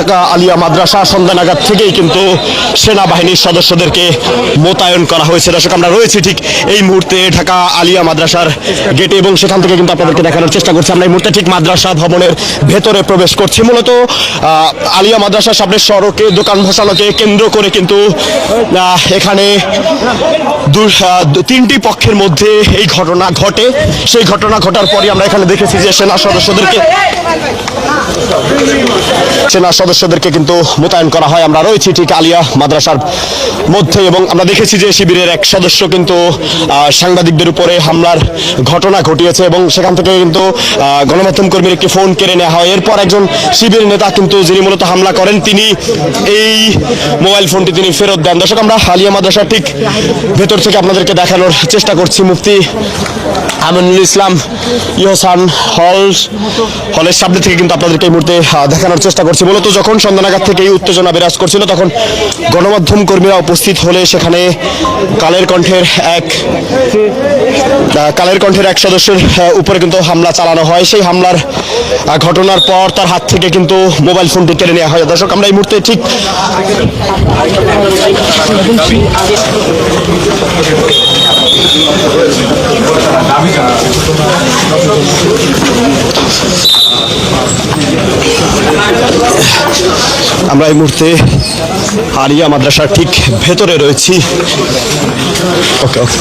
থাকা আলিয়া মাদ্রাসা সন্ধ্যা নাগাদ থেকেই কিন্তু সেনাবাহিনীর সদস্যদেরকে মোতায়েন করা হয়েছে। দর্শক, আমরা রয়েছি ঠিক এই মুহূর্তে ঢাকা আলিয়া মাদ্রাসার গেটে এবং সেখান থেকে কিন্তু আপনাদেরকে দেখানোর চেষ্টা করছি। আমরা এই মুহূর্তে ঠিক মাদ্রাসা ভবনের ভেতরে প্রবেশ করছি। মূলত আলিয়া মাদ্রাসার সামনে সড়কে, দোকান বসানোকে কেন্দ্র করে কিন্তু এখানে তিনটি পক্ষের মধ্যে এই ঘটনা ঘটে। সেই ঘটনা ঘটার পরই আমরা এখানে দেখেছি যে সেনা সদস্যদেরকে সেনা সদস্যদেরকে কিন্তু মোতায়েন করা হয়। আমরা রয়েছি ঠিক আলিয়া মাদ্রাসার মধ্যে এবং আমরা দেখেছি যে শিবিরের এক সদস্য কিন্তু সাংবাদিকদের উপরে হামলার ঘটনা ঘটিয়েছে এবং সেখান থেকে কিন্তু গণমাধ্যম কর্মীর একটি ফোন কেড়ে নেওয়া হয়। এরপর একজন শিবির নেতা কিন্তু যিনি মূলত হামলা করেন, তিনি এই মোবাইল ফোনটি তিনি ফেরত দেন। দর্শক, আমরা আলিয়া মাদ্রাসার ঠিক ভেতর থেকে আপনাদেরকে দেখানোর চেষ্টা করছি। মুফতি আমিনুল ইসলাম ইহসান হল হলের সামনে থেকে কিন্তু আপনাদেরকে এই মুহূর্তে দেখানোর চেষ্টা করছি। মূলত যখন সন্ধ্যা নাগাদ থেকে এই উত্তেজনা বিরাজ করছিল, তখন গণমাধ্যম কর্মীরা উপস্থিত হলে সেখানে কালের কণ্ঠের এক কালের কণ্ঠের এক সদস্যের উপরে কিন্তু হামলা চালানো হয়। সেই হামলার ঘটনার পর তার হাত থেকে কিন্তু মোবাইল ফোনটি কেড়ে নেওয়া হয়। দর্শক, আমরা এই মুহূর্তে ঠিক আমরা এই মুহূর্তে আরিয়া মাদ্রাসার ঠিক ভেতরে রয়েছি। ওকে ওকে।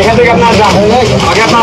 এখান থেকে আপনার যান আগে আপনার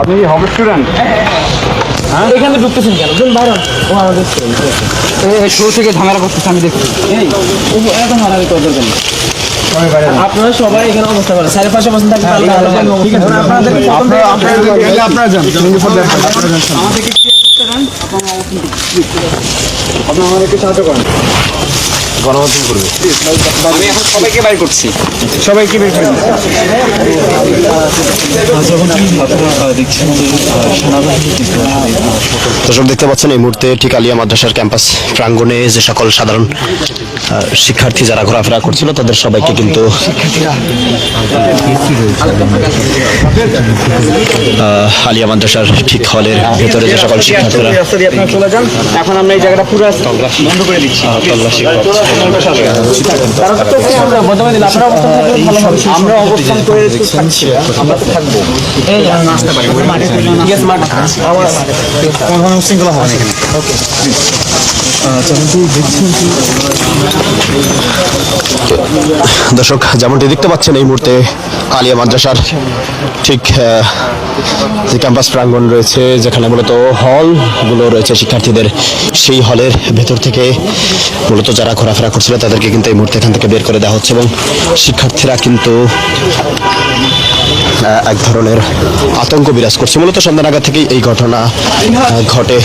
আপনি হবে স্টুডেন্ট হ্যাঁ? এখানে ঢুকতেছেন কেন? জন বাইরে ও আমাদের শুরু থেকে ঝামেলা করতেছে আমি দেখছি। এত মারামারি করে দেবেন আপনারা সবাই এখানে অবস্থা করেন সাড়ে পাঁচশো পার্সেন্ট থাকবে হয়। আপনারা যান। আমাদেরকে সাহায্য করেন। আমি এখন সবাইকে বাই করছি। সবাইকে বের করে দর্শক দেখতে পাচ্ছেন এই মুহূর্তে ঠিক আলিয়া মাদ্রাসার ক্যাম্পাস প্রাঙ্গণে যে সকল সাধারণ শিক্ষার্থী যারা ঘোরাফেরা করছিল তাদের সবাইকে কিন্তু আলিয়া মাদ্রাসার ঠিক হলের ভেতরে যে সকল শিক্ষার্থীরা এখন আমরা এই জায়গাটা পুরো বন্ধ করে দিচ্ছি। তল্লাশি দর্শক, যেমনটি দেখতে পাচ্ছেন, এই মুহূর্তে আলিয়া মাদ্রাসার ঠিক যে ক্যাম্পাস প্রাঙ্গণ রয়েছে, যেখানে মূলত হলগুলো রয়েছে শিক্ষার্থীদের, সেই হলের ভেতর থেকে মূলত যারা ঘোরাফেরা করছিল, তাদেরকে কিন্তু এই মুহূর্তে এখান থেকে বের করে দেওয়া হচ্ছে এবং শিক্ষার্থীরা কিন্তু এক ধরনের আতঙ্ক বিরাজ করছে। মূলত সন্ধ্যা নাগাদ থেকেই এই ঘটনা ঘটে।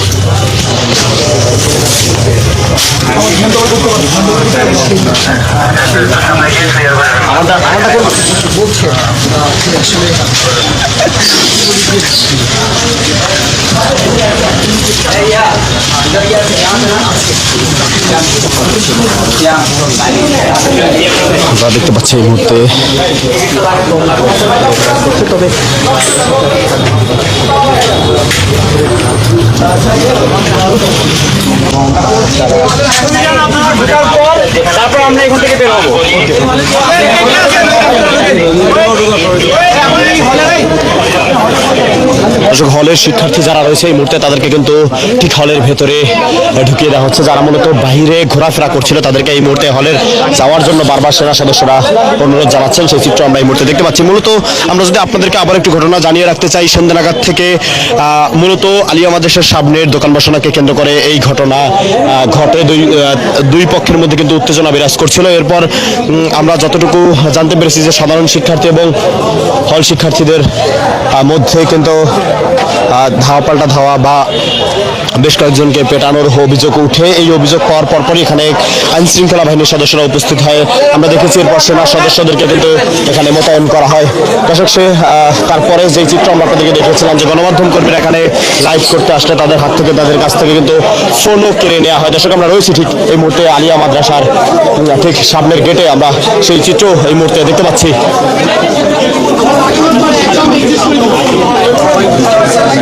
আমরা দেখতে পাচ্ছি এই মুহূর্তে তারপর আমরা এখান থেকে বের হব। দর্শক, হলের শিক্ষার্থী যারা রয়েছে এই মুহূর্তে, তাদেরকে কিন্তু ঠিক হলের ভেতরে ঢুকিয়ে দেওয়া হচ্ছে। যারা মূলত বাহিরে ঘোরাফেরা করছিল, তাদেরকে এই মুহূর্তে হলের যাওয়ার জন্য বারবার সেনা সদস্যরা অনুরোধ জানাচ্ছেন। সেই চিত্র আমরা এই মুহূর্তে দেখতে পাচ্ছি। মূলত আমরা যদি আপনাদেরকে আবার একটু ঘটনা জানিয়ে রাখতে চাই সন্ধ্যা নাগাদ থেকে মূলত আলিয়া মাদ্রাসার সামনের দোকান বসানোকে কেন্দ্র করে এই ঘটনা ঘটে। দুই দুই পক্ষের মধ্যে কিন্তু উত্তেজনা বিরাজ করছিল। এরপর আমরা যতটুকু জানতে পেরেছি যে সাধারণ শিক্ষার্থী এবং হল শিক্ষার্থীদের মধ্যে কিন্তু ধাওয়া পাল্টা ধাওয়া বা বেশ কয়েকজনকে পেটানোর অভিযোগ উঠে। এই অভিযোগ পাওয়ার পরপরই এখানে আইন শৃঙ্খলা বাহিনীর সদস্যরা উপস্থিত হয়। আমরা দেখেছি এরপর সেনা সদস্যদেরকে কিন্তু এখানে মোতায়েন করা হয়। দর্শক, সে তারপরে যে চিত্র আমরা আপনাদেরকে দেখেছিলাম যে গণমাধ্যম কর্মীরা এখানে লাইভ করতে আসলে তাদের হাত থেকে, তাদের কাছ থেকে কিন্তু ফোনও কেড়ে নেওয়া হয়। দর্শক, আমরা রয়েছি ঠিক এই মুহূর্তে আলিয়া মাদ্রাসার ঠিক সামনের গেটে। আমরা সেই চিত্র এই মুহূর্তে দেখতে পাচ্ছি।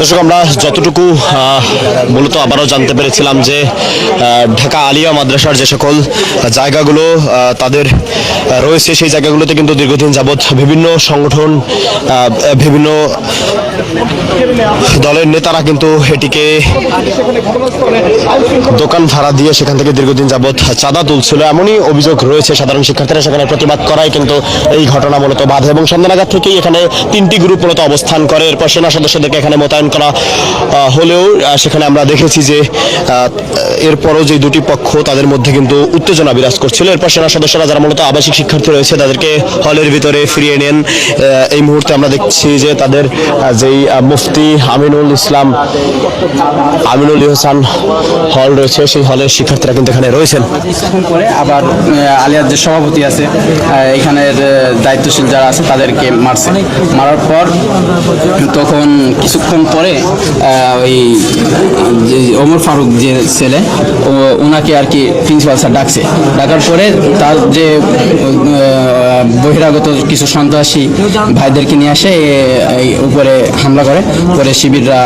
দর্শক, আমরা যতটুকু মূলত আবারও জানতে পেরেছিলাম যে ঢাকা আলিয়া মাদ্রাসার যে সকল জায়গাগুলো তাদের রয়েছে, সেই জায়গাগুলোতে কিন্তু দীর্ঘদিন যাবৎ বিভিন্ন সংগঠন বিভিন্ন দলের নেতারা কিন্তু এটিকে দোকান ভাড়া দিয়ে সেখান থেকে দীর্ঘদিন যাবৎ চাঁদা তুলছিল। এমনই অভিযোগ রয়েছে সাধারণ শিক্ষার্থীরা, সেখানে প্রতিবাদ করায় কিন্তু এই ঘটনা মূলত বাধে। এবং সন্ধ্যানাগাদ থেকেই এখানে তিনটি গ্রুপ মূলত অবস্থান করে। এরপর সেনা সদস্যদেরকে এখানে মোতায়েন করা হলেও সেখানে আমরা দেখেছি যে এরপরও যে দুটি পক্ষ তাদের মধ্যে কিন্তু উত্তেজনা বিরাজ করছিল। এরপর সেনা সদস্যরা যারা মূলত আবাসিক শিক্ষার্থী রয়েছে, তাদেরকে হলের ভিতরে ফিরিয়ে নেন। এই মুহূর্তে আমরা দেখছি যে তাদের যেই মুফতি আমিনুল ইসলাম, আমিনুল ইহসান হল রয়েছে, সেই হলের শিক্ষার্থীরা কিন্তু এখানে রয়েছেন। আবার আলিয়ার যে সভাপতি আছে এখানের দায়িত্বশীল যারা আছে, তাদেরকে মারছে। মারার পর তখন কিছুক্ষণ পরে ওই ওমর ফারুক যে ছেলে ওনাকে আর কি প্রিন্সিপাল স্যার ডাকছে। ডাকার পরে তার যে বহিরাগত কিছু সন্ত্রাসী ভাইদেরকে নিয়ে আসে এই উপরে হামলা করে। পরে শিবিররা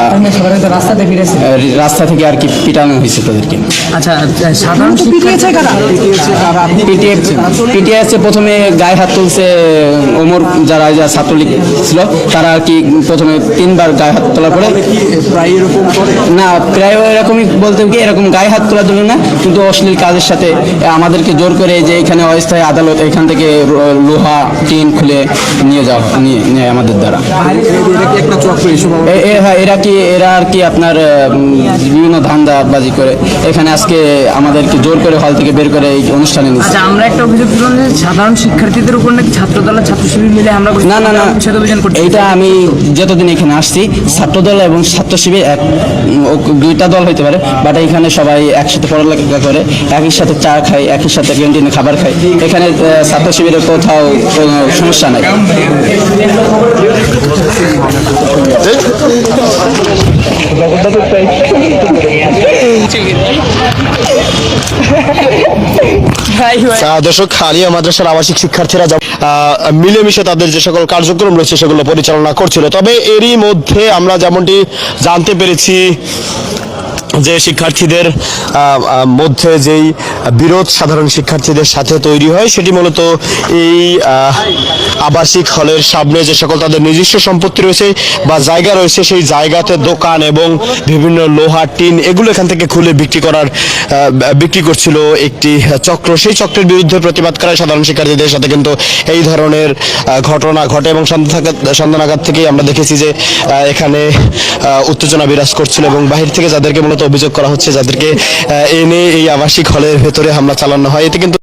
রাস্তা থেকে আর কি পিটানো হয়েছে তাদেরকে। আচ্ছা প্রথমে গায়ে হাত তুলছে ওমর যারা যা ছাত্রলীগ ছিল তারা আর কি প্রথমে তিনবার গায়ে হাত তোলার পরে প্রায় এরকম না প্রায় এরকমই বলতে কি এরকম গায়ে হাত তোলার জন্য না কিন্তু অশ্লীল কাজের সাথে আমাদেরকে জোর করে যে এখানে অস্থায়ী আদালত এখান থেকে লোহা টিন খুলে নিয়ে যাওয়া নিয়ে নেয় আমাদের দ্বারা। হ্যাঁ, এরা কি এরা আর কি আপনার বিভিন্ন ধান্দাবাজি করে। এখানে আজকে আমাদেরকে জোর করে হল থেকে বের করে এই অনুষ্ঠানে নিচ্ছে আমরা একটা অভিযোগ তুললাম যে সাধারণ শিক্ষার্থীদের উপর নাকি ছাত্রদল আর ছাত্র শিবির মিলে করছে না না না এইটা আমি যতদিন এখানে আসছি ছাত্রদল এবং ছাত্র শিবির এক দুইটা দল হইতে পারে বাট এখানে সবাই একসাথে পড়ালেখা করে একই সাথে চা খায় একই সাথে ক্যান্টিনে খাবার খায়। এখানে ছাত্র শিবিরের কোথাও কোনো সমস্যা নাই। দর্শক আলিয়া মাদ্রাসার আবাসিক শিক্ষার্থীরা মিলেমিশে তাদের যে সকল কার্যক্রম রয়েছে সেগুলো পরিচালনা করছিল। তবে এরই মধ্যে আমরা যেমনটি জানতে পেরেছি যে শিক্ষার্থীদের মধ্যে যেই বিরোধ সাধারণ শিক্ষার্থীদের সাথে তৈরি হয়। সেটি মূলত এই আবাসিক হলের সামনে যে সকল তাদের নিজস্ব সম্পত্তি রয়েছে বা জায়গা রয়েছে, সেই জায়গাতে দোকান এবং বিভিন্ন লোহা, টিন এগুলো এখান থেকে খুলে বিক্রি করার বিক্রি করছিল একটি চক্র। সেই চক্রের বিরুদ্ধে প্রতিবাদ করায় সাধারণ শিক্ষার্থীদের সাথে কিন্তু এই ধরনের ঘটনা ঘটে এবং সন্ধ্যা থেকেই আমরা দেখেছি যে এখানে উত্তেজনা বিরাজ করছিল এবং বাহির থেকে যাদেরকে মূলত অভিযোগ করা হচ্ছে, যাদেরকে এনে এই আবাসিক হলের ভেতরে হামলা চালানো হয়। এতে কিন্তু